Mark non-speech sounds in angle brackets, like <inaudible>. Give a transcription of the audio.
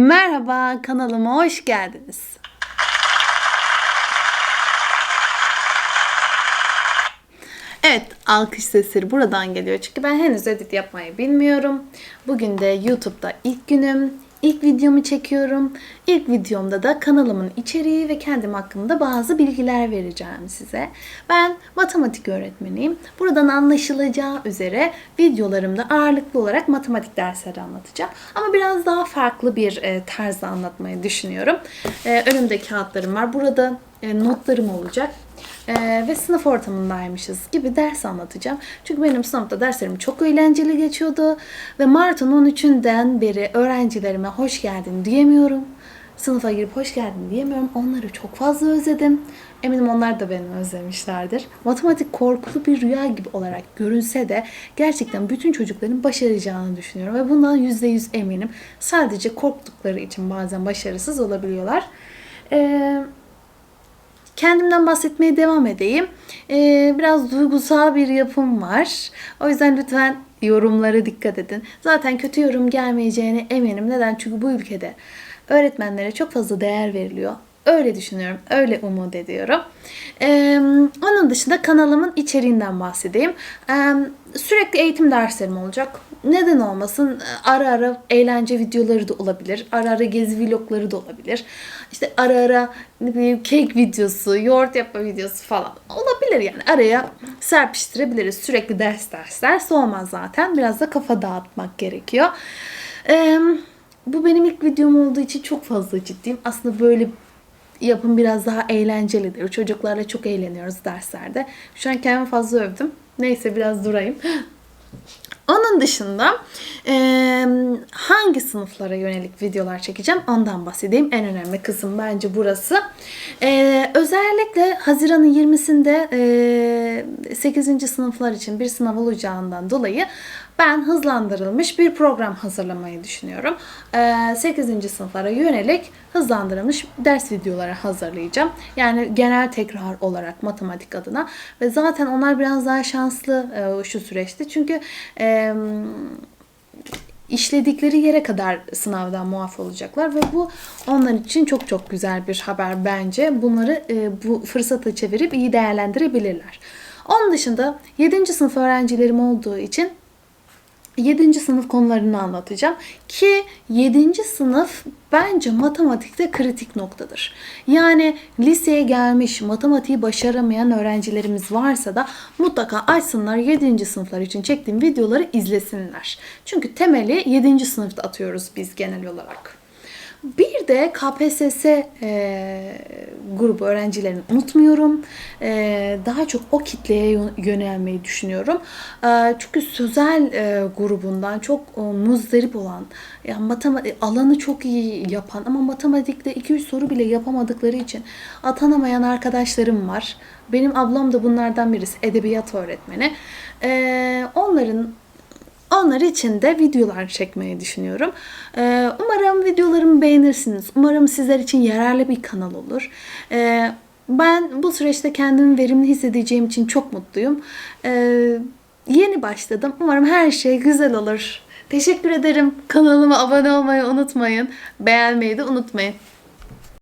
Merhaba kanalıma hoş geldiniz. Evet alkış sesleri buradan geliyor çünkü ben henüz edit yapmayı bilmiyorum. Bugün de YouTube'da ilk günüm. İlk videomu çekiyorum. İlk videomda da kanalımın içeriği ve kendim hakkında bazı bilgiler vereceğim size. Ben matematik öğretmeniyim. Buradan anlaşılacağı üzere videolarımda ağırlıklı olarak matematik dersleri anlatacağım. Ama biraz daha farklı bir e, tarzda anlatmayı düşünüyorum. E, önümde kağıtlarım var. Burada e, notlarım olacak. Ee, ve sınıf ortamındaymışız gibi ders anlatacağım. Çünkü benim sınıfta derslerim çok eğlenceli geçiyordu. Ve Mart'ın 13'ünden beri öğrencilerime hoş geldin diyemiyorum. Sınıfa girip hoş geldin diyemiyorum. Onları çok fazla özledim. Eminim onlar da beni özlemişlerdir. Matematik korkulu bir rüya gibi olarak görünse de gerçekten bütün çocukların başaracağını düşünüyorum. Ve bundan %100 eminim. Sadece korktukları için bazen başarısız olabiliyorlar. Eee kendimden bahsetmeye devam edeyim. Ee, biraz duygusal bir yapım var. O yüzden lütfen yorumlara dikkat edin. Zaten kötü yorum gelmeyeceğine eminim. Neden? Çünkü bu ülkede öğretmenlere çok fazla değer veriliyor. Öyle düşünüyorum, öyle umut ediyorum. Ee, onun dışında kanalımın içeriğinden bahsedeyim. Ee, sürekli eğitim derslerim olacak. Neden olmasın? Ara ara eğlence videoları da olabilir. Ara ara gezi vlogları da olabilir. İşte ara ara ne bileyim kek videosu, yoğurt yapma videosu falan olabilir yani. Araya serpiştirebiliriz. Sürekli ders ders ders olmaz zaten. Biraz da kafa dağıtmak gerekiyor. Ee, bu benim ilk videom olduğu için çok fazla ciddiyim. Aslında böyle yapım biraz daha eğlencelidir. Çocuklarla çok eğleniyoruz derslerde. Şu an kendimi fazla övdüm. Neyse biraz durayım. <gasps> Onun dışında e, hangi sınıflara yönelik videolar çekeceğim ondan bahsedeyim. En önemli kısım bence burası. E, özellikle Haziran'ın 20'sinde e, 8. sınıflar için bir sınav olacağından dolayı ben hızlandırılmış bir program hazırlamayı düşünüyorum. E, 8. sınıflara yönelik hızlandırılmış ders videoları hazırlayacağım. Yani genel tekrar olarak matematik adına ve zaten onlar biraz daha şanslı e, şu süreçte. Çünkü işledikleri yere kadar sınavdan muaf olacaklar ve bu onlar için çok çok güzel bir haber bence. Bunları e, bu fırsata çevirip iyi değerlendirebilirler. Onun dışında 7. sınıf öğrencilerim olduğu için 7. sınıf konularını anlatacağım. Ki 7. sınıf bence matematikte kritik noktadır. Yani liseye gelmiş matematiği başaramayan öğrencilerimiz varsa da mutlaka açsınlar 7. sınıflar için çektiğim videoları izlesinler. Çünkü temeli 7. sınıfta atıyoruz biz genel olarak. Bir de KPSS e, grubu öğrencilerini unutmuyorum. E, daha çok o kitleye yönelmeyi düşünüyorum. E, çünkü sözel e, grubundan çok e, muzdarip olan, yani matematik alanı çok iyi yapan ama matematikte 2-3 soru bile yapamadıkları için atanamayan arkadaşlarım var. Benim ablam da bunlardan birisi, edebiyat öğretmeni. E, onların onlar için de videolar çekmeyi düşünüyorum. Ee, umarım videolarımı beğenirsiniz. Umarım sizler için yararlı bir kanal olur. Ee, ben bu süreçte kendimi verimli hissedeceğim için çok mutluyum. Ee, yeni başladım. Umarım her şey güzel olur. Teşekkür ederim. Kanalıma abone olmayı unutmayın. Beğenmeyi de unutmayın.